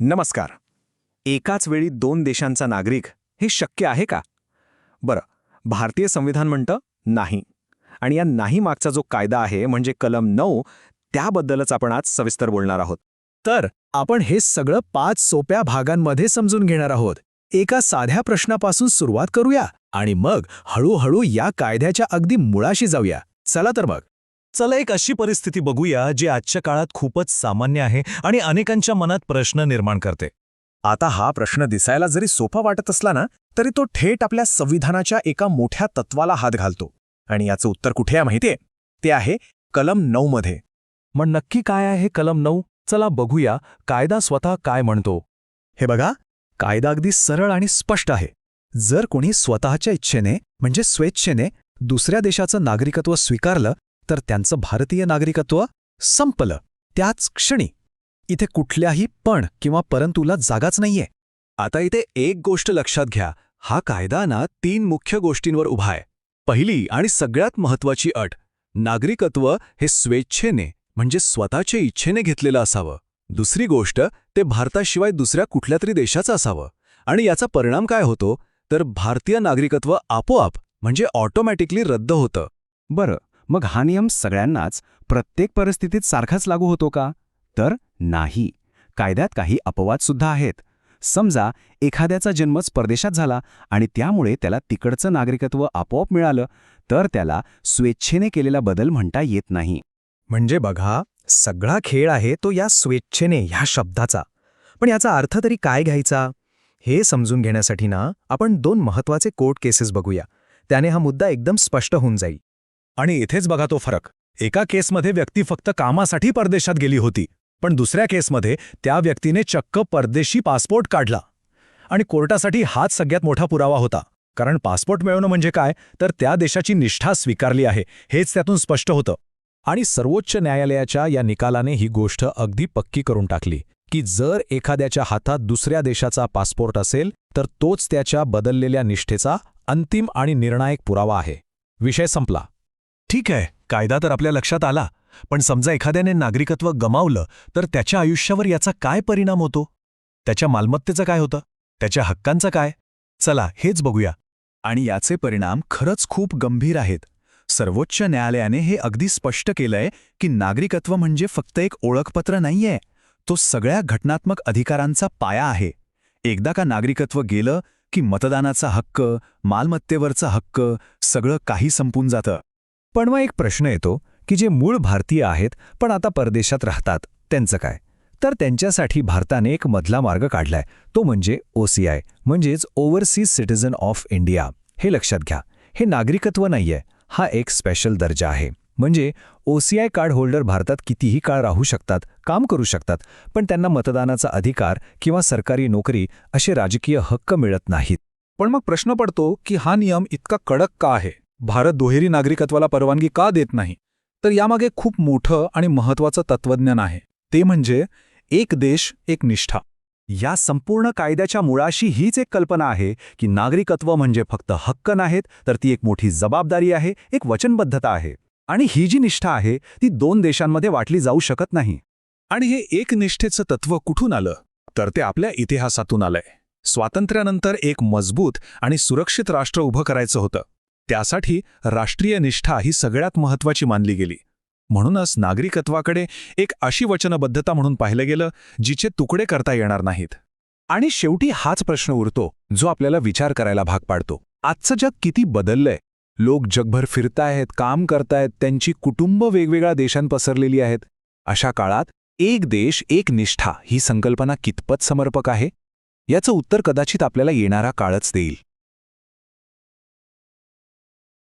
नमस्कार. एकाच वेळी दोन देशांचा नागरिक हे शक्य आहे का? बरं भारतीय संविधान म्हणतं नाही. आणि या नाही मागचा जो कायदा आहे म्हणजे कलम नऊ त्याबद्दलच आपण आज सविस्तर बोलणार आहोत. तर आपण हे सगळं पाच सोप्या भागांमध्ये समजून घेणार आहोत. एका साध्या प्रश्नापासून सुरुवात करूया आणि मग हळूहळू या कायद्याच्या अगदी मुळाशी जाऊया. चला तर मग. चला एक अशी परिस्थिती बघूया जी आजच्या काळात खूपच सामान्य आहे आणि अनेकांच्या मनात प्रश्न निर्माण करते. आता हा प्रश्न दिसायला जरी सोपा वाटत असला ना तरी तो थेट आपल्या संविधानाच्या एका मोठ्या तत्वाला हात घालतो. आणि याचं उत्तर कुठे आहे माहितीये? ते आहे कलम नऊ मध्ये. मग नक्की काय आहे कलम नऊ? चला बघूया कायदा स्वतः काय म्हणतो. हे बघा कायदा अगदी सरळ आणि स्पष्ट आहे. जर कोणी स्वतःच्या इच्छेने म्हणजे स्वेच्छेने दुसऱ्या देशाचं नागरिकत्व स्वीकारलं तर त्यांचं भारतीय नागरिकत्व संपलं. त्याच क्षणी इथे कुठल्याही पण किंवा परंतुला जागाच नाहीये. आता इथे एक गोष्ट लक्षात घ्या. हा कायदा ना तीन मुख्य गोष्टींवर उभा आहे. पहिली आणि सगळ्यात महत्वाची अट नागरिकत्व हे स्वेच्छेने म्हणजे स्वतःच्या इच्छेने घेतलेलं असावं. दुसरी गोष्ट ते भारताशिवाय दुसऱ्या कुठल्या तरी देशाचं असावं. आणि याचा परिणाम काय होतो? तर भारतीय नागरिकत्व आपोआप म्हणजे ऑटोमॅटिकली रद्द होतं. बरं. मग हा नियम सगळ्यांनाच प्रत्येक परिस्थितीत सारखाच लागू होतो का? तर नाही. कायद्यात काही अपवादसुद्धा आहेत. समजा एखाद्याचा जन्मच परदेशात झाला आणि त्यामुळे त्याला तिकडचं नागरिकत्व आपोआप मिळालं तर त्याला स्वेच्छेने केलेला बदल म्हणता येत नाही. म्हणजे बघा सगळा खेळ आहे तो या स्वेच्छेने ह्या शब्दाचा. पण याचा अर्थ तरी काय घ्यायचा? हे समजून घेण्यासाठी ना आपण दोन महत्त्वाचे कोर्ट केसेस बघूया. त्याने हा मुद्दा एकदम स्पष्ट होऊन जाईल. आणि इथेच बघा तो फरक. एका केसमध्ये व्यक्ती फक्त कामासाठी परदेशात गेली होती पण दुसऱ्या केसमध्ये त्या व्यक्तीने चक्क परदेशी पासपोर्ट काढला. आणि कोर्टासाठी हाच सगळ्यात मोठा पुरावा होता. कारण पासपोर्ट मिळवणं म्हणजे काय? तर त्या देशाची निष्ठा स्वीकारली आहे हेच त्यातून स्पष्ट होतं. आणि सर्वोच्च न्यायालयाच्या या निकालाने ही गोष्ट अगदी पक्की करून टाकली की जर एखाद्याच्या हातात दुसऱ्या देशाचा पासपोर्ट असेल तर तोच त्याच्या बदललेल्या निष्ठेचा अंतिम आणि निर्णायक पुरावा आहे. विषय संपला. ठीक आहे कायदा तर आपल्या लक्षात आला पण समजा एखाद्याने नागरिकत्व गमावलं तर त्याच्या आयुष्यावर याचा काय परिणाम होतो? त्याच्या मालमत्तेचं काय होतं? त्याच्या हक्कांचं काय? चला हेच बघूया. आणि याचे परिणाम खरंच खूप गंभीर आहेत. सर्वोच्च न्यायालयाने हे अगदी स्पष्ट केलंय की नागरिकत्व म्हणजे फक्त एक ओळखपत्र नाहीये तो सगळ्या घटनात्मक अधिकारांचा पाया आहे. एकदा का नागरिकत्व गेलं की मतदानाचा हक्क मालमत्तेवरचा हक्क सगळं काही संपून जातं. पण मग एक प्रश्न येतो की जे मूळ भारतीय आहेत पण आता परदेशात राहतात त्यांचं काय? तर त्यांच्यासाठी भारताने एक मधला मार्ग काढलाय. तो म्हणजे ओसीआय म्हणजेच ओव्हरसीज सिटीझन ऑफ इंडिया हे लक्षात घ्या. हे नागरिकत्व नाहीये. हा एक स्पेशल दर्जा आहे. म्हणजे ओसीआय कार्ड होल्डर भारतात कितीही काळ राहू शकतात काम करू शकतात पण त्यांना मतदानाचा अधिकार किंवा सरकारी नोकरी असे राजकीय हक्क मिळत नाहीत. पण मग प्रश्न पडतो की हा नियम इतका कडक का आहे? भारत दुहेरी नागरिकत्वाला परवानगी का देत नाही? तर यामागे खूप मोठं आणि महत्वाचं तत्वज्ञान आहे. ते म्हणजे एक देश एक निष्ठा. या संपूर्ण कायद्याच्या मुळाशी हीच एक कल्पना आहे की नागरिकत्व म्हणजे फक्त हक्क नाहीत तर ती एक मोठी जबाबदारी आहे एक वचनबद्धता आहे. आणि ही जी निष्ठा आहे ती दोन देशांमध्ये वाटली जाऊ शकत नाही. आणि हे एक निष्ठेचं तत्व कुठून आलं? तर ते आपल्या इतिहासातून आलंय. स्वातंत्र्यानंतर एक मजबूत आणि सुरक्षित राष्ट्र उभं करायचं होतं. त्यासाठी राष्ट्रीय निष्ठा ही सगळ्यात महत्वाची मानली गेली. म्हणूनच नागरिकत्वाकडे एक अशी वचनबद्धता म्हणून पाहिलं गेलं जिचे तुकडे करता येणार नाहीत. आणि शेवटी हाच प्रश्न उरतो जो आपल्याला विचार करायला भाग पाडतो. आजचं जग किती बदललंय. लोक जगभर फिरतायत काम करतायत त्यांची कुटुंब वेगवेगळ्या देशांत पसरलेली आहेत. अशा काळात एक देश एक निष्ठा ही संकल्पना कितपत समर्पक आहे? याचं उत्तर कदाचित आपल्याला येणारा काळच देईल.